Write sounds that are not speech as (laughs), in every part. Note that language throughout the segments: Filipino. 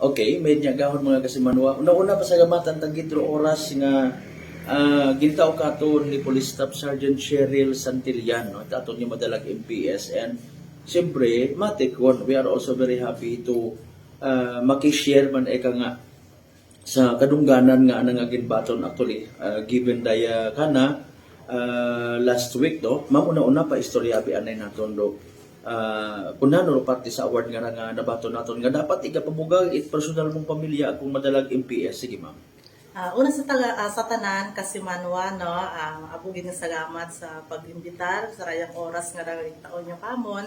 Okay, may niya gahon mga kasimanwa. Una-una pa sa gamatan tag gitro oras nga ah gintaw kato ni Police Staff Sergeant Cheryl Santillan no aton niya madalag MPS and siyempre matik one we are also very happy to uh, makishare man eka nga sa kadungganan nga anang ginbaton actually uh, given daya kana uh, last week do mao una-una pa istorya bi anay naton do uh, kunano ro parte sa award nga nga nabaton naton nga dapat igapamugag it personal mong pamilya kung madalag MPS sige ma'am Ah, una sa, taga, ah, sa tanan, kasi manwa, no, ang abugin nga salamat sa pag-imbitar sa rayang oras nga taon yung kamon.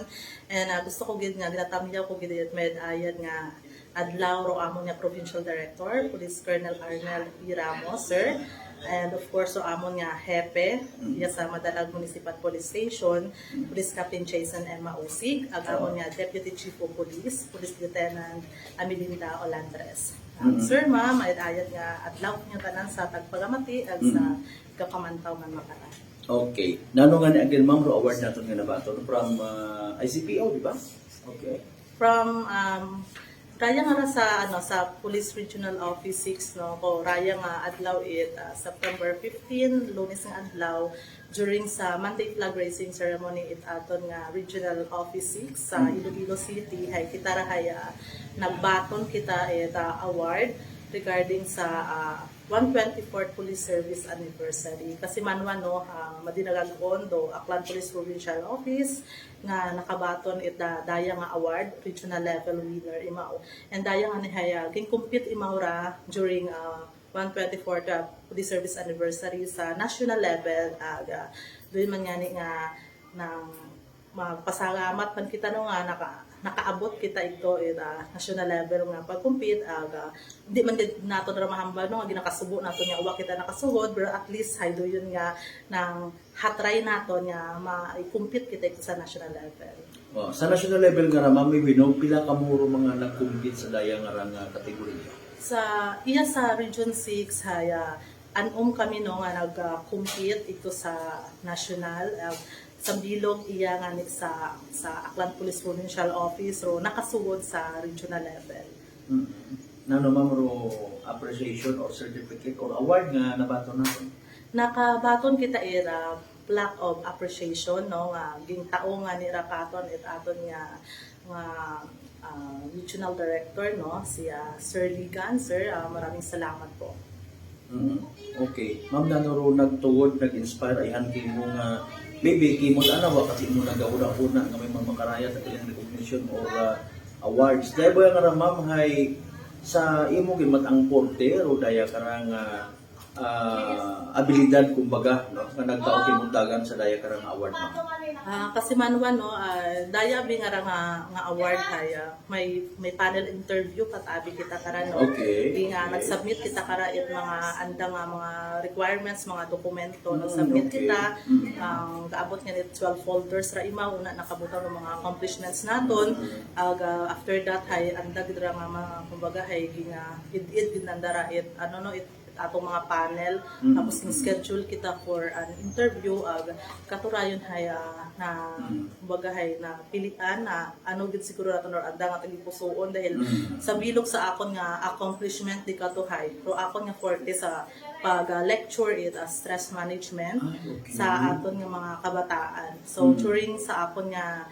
And ah, gusto ko gid nga, ginatamyaw ko gid med ayad nga adlaw ro amon nga provincial director, Police Colonel Arnel P. Ramos, sir. And of course, so amon nga hepe, iya sa Madalag Municipal Police Station, Police Captain Jason Emma Usig, ag amon nga Deputy Chief of Police, Police Lieutenant Amilinda Olandres. Um, Sir, ma'am, ay ayat nga adlaw niyo tanan sa tagpagamati ag sa kapamantaw man makara. okay. Nano nga ni again ma'am award naton nga nabaton from uh, ICPO di ba? Okay. From um raya nga ra sa ano sa Police Regional Office 6 no ko raya nga adlaw it uh, September 15 lunes nga adlaw during sa Monday flag raising ceremony it aton nga Regional Office 6 sa Iloilo City hay kita ra hay uh, nagbaton kita it award regarding sa uh, 124th Police Service Anniversary. Kasi manwa no, uh, madinagagon do Aklan Police Provincial Office nga nakabaton it da daya nga award regional level winner imaw. And daya nga ni haya king compete imaw ra during uh, 124th uh, Police Service Anniversary sa national level uh, doon man nga ni nga ng magpasalamat man kita no nga naka nakaabot kita ito in uh, national level nga pag-compete aga di man gid nato na mahamba no nga ginakasubo nato nga uwa kita nakasugod pero at least hay do yun nga nang hatry nato nga ma-compete kita ito sa national level. Oh, sa national level nga ra ma'am may winog pila ka muro mga nag-compete sa daya nga nga kategorya? Sa iya sa Region 6 haya anom kami no nga nag-compete ito sa national uh, sa bilog iya nga ni sa sa Aklan Police Provincial Office ro nakasugod sa regional level. mm nano ma'am ro appreciation or certificate or award nga nabaton naton Nakabaton kita ira plaque of appreciation no nga gintao nga ni Rakaton it aton nga nga ah, regional director no si ah, Sir Ligan sir ah, maraming salamat po. Mhm. Okay. Ma'am, nanuro nagtuwod, nag-inspire, ayhan kayo mo nga, maybe, kayo mo ana, wa kasi mo nag-una-una nga may mga makaraya sa kailang recognition or uh, awards. Dahil ba nga ra, ma'am, hay, sa imo gimat ang porte, o daya ka ra nga ah, abilidad, kumbaga, no? nga nagtao kimuntagan sa daya ka ra nga award, ma'am. Ah, kasi manwa no, ah, daya bi nga nga, nga award kaya may may panel interview patabi kita kara no. Okay. Di nga Okay. nag-submit kita kara it mga anda nga mga requirements, mga dokumento Mm, nag-submit okay. kita. Mm. Ang gaabot nga ni 12 folders ra ima una nakabutan ng mga accomplishments naton. Ag ah, after that hay anda gid ra nga mga kumbaga hay ginga id-id ginandara it ano no it atong mga panel Mm. tapos yung schedule kita for an interview ag katurayon hay ah, na Mm. kumbaga hay na pilian na ano gid siguro naton or anda nga tagipusoon dahil Mm. sa bilog sa akon nga accomplishment di katuhay pero akon nga forte sa pag ah, lecture it as stress management Ah, okay. sa aton nga mga kabataan so Mm. during sa akon nga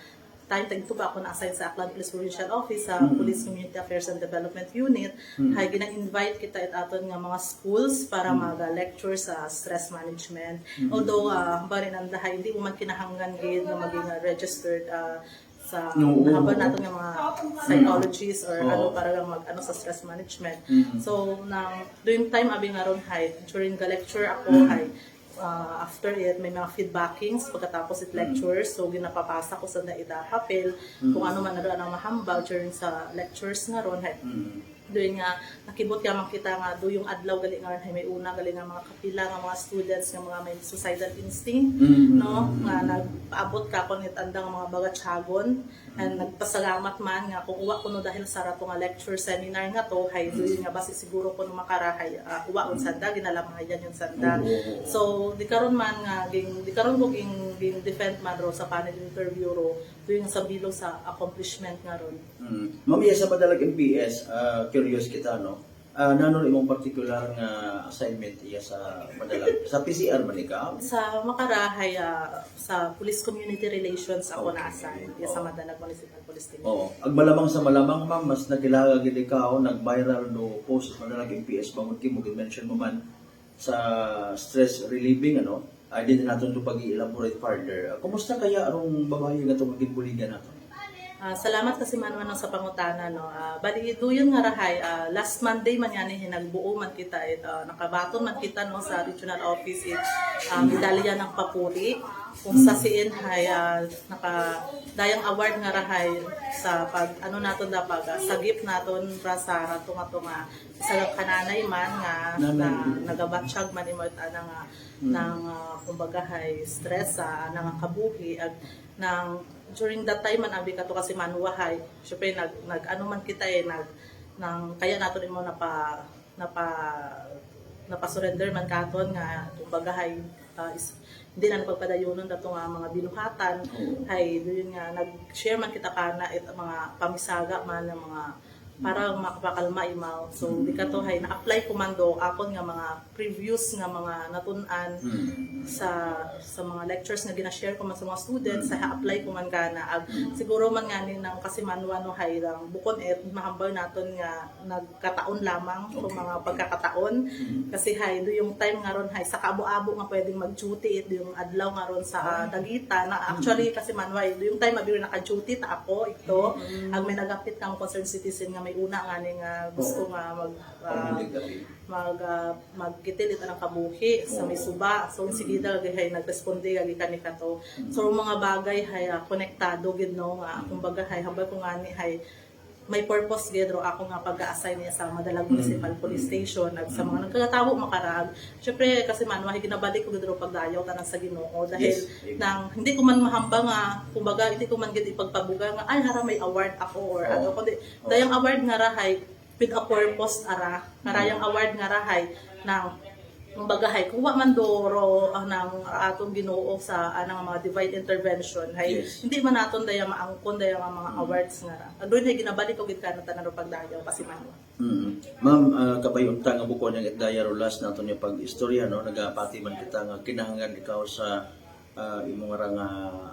tagto pa ako na-assign sa Aklan Police Provincial Office sa Mm. Police Community Affairs and Development Unit Mm. hay ginang-invite kita it aton nga mga schools para Mm. mag-lecture sa stress management Mm. although uh, bari nang dahay hindi mo man kinahanglan gid nga maging ah, registered ah, sa Oo. nahaban nato nga mga psychologists or Oo. ano para lang mag ano sa stress management Mm. so nang during time abi nga ron hay during the lecture ako Mm. hay uh, after it may mga feedbackings pagkatapos it lectures so ginapapasa ko sa naida papel Mm. kung ano man na ang mahambal during sa lectures nga ron Mm. Doon nga nakibot ka makita nga do yung adlaw gali nga may una gali nga mga kapila nga mga students nga mga may suicidal instinct Mm. no nga nagpaabot ka kon itanda nga mga bagatsagon And nagpasalamat man nga kung uwa ko no dahil sa rato nga lecture seminar nga to hay dili nga basi siguro ko no makarahay uh, uwa on sanda ginalamayan yung sanda. Oo. So di karon man nga ging di karon ko ging, ging defend man ro sa panel interview ro doon sa bilog sa accomplishment nga ron. Mm. Mamaya sa madalag MPS, ah, curious kita, no? Ah, nanon imong particular nga assignment iya sa madalag sa PCR man ikaw? Sa makarahay ah, sa Police Community Relations ako Okay. na-assign yeah, sa Madalag Municipal Police Station. Oo. Ag malamang sa malamang ma'am, mas nakilaga gid ikaw, nag-viral no post sa madalag MPS bangod kimo mention mo man sa stress relieving ano. Ay din natin to pag-elaborate further. Ah, kumusta kaya arong babae nga itong maging buligan nato? Ah, salamat kasi man man sa pangutana no. Ah, bali duyon nga rahay. Ah, last Monday man yan eh, hinagbuo man kita it ah, nakabaton man kita no sa regional office it ah, medalya ng papuri. Kung sa siin hay ah, naka dayang award nga rahay sa pag ano naton da pag ah, sagip naton ra sa rato nga to nga sa kananay man nga na, nagabatsyag man imo it ana nga ng ah, kumbaga hay stress sa nang kabuhi ag nang during that time man abi kato kasi manuwahay syempre nag nag ano man kita eh nag nang kaya nato mo napa napa napa-surrender man katon nga kumbaga hay ah, is, hindi na napagpadayonon dato nga mga binuhatan. Hay doon nga nag-share man kita kana it mga pamisaga man ng mga para makapakalma imaw. So, di ka to hay na-apply ko man do akon nga mga previous nga mga natun-an Mm. sa sa mga lectures nga gina-share ko man sa mga students sa apply ko man kana ag siguro man nga ni nang kasi manwa no hay lang bukod et mahambal naton nga nagkataon lamang kung Okay. mga pagkakataon. Kasi hay do yung time nga ron hay sa kaabo-abo nga pwedeng mag-duty it do yung adlaw nga ron sa ah, dagita na. Actually kasi manwa do yung time abi naka-duty ta ako ito. Ag may nagapit kang concerned citizen nga may una nga nga gusto nga mag ah, gabi. mag uh, magkitil ito ng kabuhi sa may suba. So sige dal hay nagresponde agi kani kato. So mga bagay hay ah, konektado gid no nga kumbaga hay habang ko nga ni hay may purpose gid ro ako nga pag-assign niya sa Madalag Municipal Police Station at sa mga nagkakatawo makarag. Syempre kasi man mahi ginabalik ko gid ro pagdayaw tanan sa Ginoo. Dahil Yes. nang hindi ko man mahamba nga kumbaga hindi ko man gid ipagpabuga nga ay hara may award ako or Oo. ano kundi dayang award nga rahay with a purpose ara. Karayang award nga rahay ng bagahay kuha man doro ang ng atong Ginoo sa anang mga divine intervention hay Yes. hindi man naton daya maangkon daya nga mga awards nga ra adun hay ginabalik ko gid kana tanan ro pagdayaw kasi man Mm. Ma'am, uh, kabayunta nga buko ng itdaya rolas nato niya pag-istorya no nagapati man kita nga kinahanglan ikaw sa uh, imong nga nga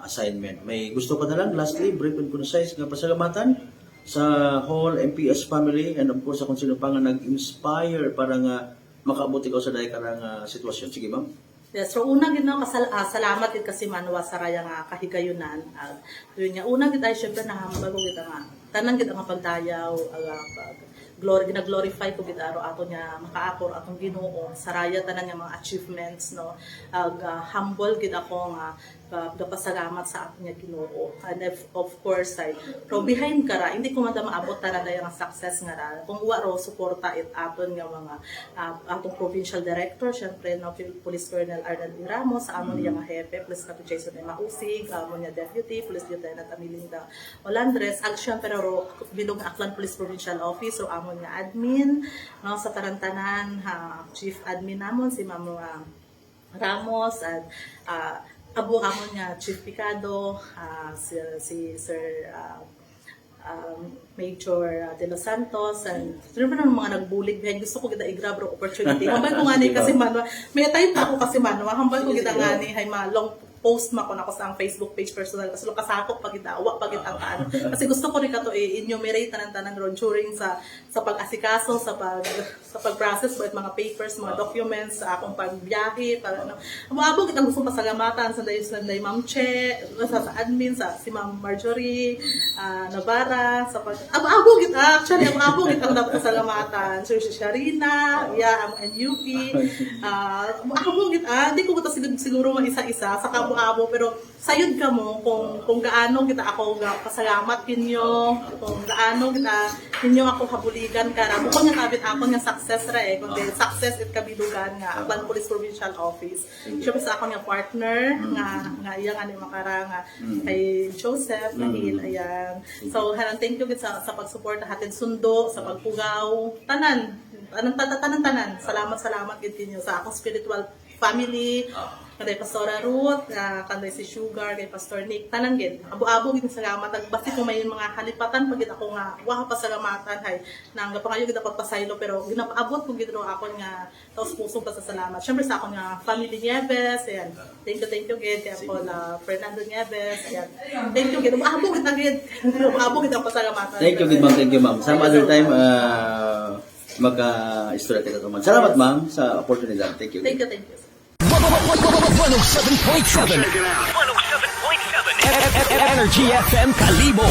assignment. May gusto ka na lang lastly brief and concise nga pasalamatan sa whole MPS family and of course sa kung sino pa nga nag-inspire para nga makaabot ikaw sa dahi karang uh, sitwasyon. Sige ma'am. Yes, so una gid no kasal ah, salamat gid kasi manwa sa raya nga kahigayunan. Uh, yun nga una gid ay syempre nahambal ko gid nga tanan gid ang pagdayaw aga pag glory gina-glorify ko gid aro ato nya makaakor atong Ginoo sa raya tanan nga mga achievements no. Ag ah, humble gid ako nga uh, pasalamat sa ato nya Ginoo. And if, of course ay from behind kara hindi ko man ta maabot tanan daya nga success nga ra. Kung wa ro suporta it aton nga mga ah, atong provincial director syempre no Police Colonel Arnel Ramos sa amon niya mga hepe plus na Jason Emma Usig amon niya deputy Police Lieutenant Amilinda Olandres ag syempre ro bilog nga Aklan Police Provincial Office ro amon nga admin no sa tarantanan ha, chief admin namon si Ma'am ah, Ramos at ah, abo amon nga Chief Picado ah, si, si Sir ah, um, Major uh, De Los Santos and sino ba ng mga nagbulig? Dahil gusto ko kita i-grab ro opportunity. (laughs) Hambal ko nga ni kasi manwa may time pa ako kasi manwa hambal ko kita nga ni hay ma long post ma ko na ko sa ang Facebook page personal. Kasi kasakop pag kita wa pag ano kasi gusto ko rin kato i-enumerate tanan tanan ron during sa sa pag-asikaso sa pag sa pag-process with mga papers mga documents sa akong pagbiyahe para ano Umabot kita gusto pasalamatan sa dayo sa dayo Ma'am Che, sa, sa admin, sa si Ma'am Marjorie, ah, Navarra, sa pag... Abo kita, actually, abo kita ang dapat pasalamatan. Sir si Sharina, yeah, ang NUP. (laughs) Ah, abo kita, hindi ko kita siguro, siguro man isa-isa. Saka abo-abo pero sayod ka mo kung kung gaano kita ako ga pasalamat kinyo kung gaano kita kinyo ako habuligan ka ra bukod nga tabit ako nga success ra eh kundi success it kabilugan nga Aklan Police Provincial Office. Syempre sa ako nga partner nga nga iya nga ni makara nga kay Joseph Nahil ayan so haran thank you gid sa sa pagsuporta hatid sundo sa pagpugaw. Tanan tanan tanan tanan. Salamat salamat gid kinyo sa akong spiritual family kay Pastora Ruth, uh, kanday si Sugar, kay Pastor Nick, tanan gid. Abo-abo gid salamat. Basta kung may mga halipatan pagid ako nga wa pa salamatan hay nang gapangayo gid ako pasaylo pero ginapaabot ko gid ako nga taos pusong pasasalamat. Syempre sa ako nga family Nieves, ayan. Thank you, thank you gid kay ako na Fernando Nieves, ayan. Thank you gid. Abo gid na gid. Abo gid ako pasalamatan. Thank you, good ma'am. Thank you, ma'am. Some other time, uh, magka-istorya kita naman. Salamat, ma'am, sa opportunity. Thank you. Thank you, thank you. 107.7 107.7 Energy FM Kalibo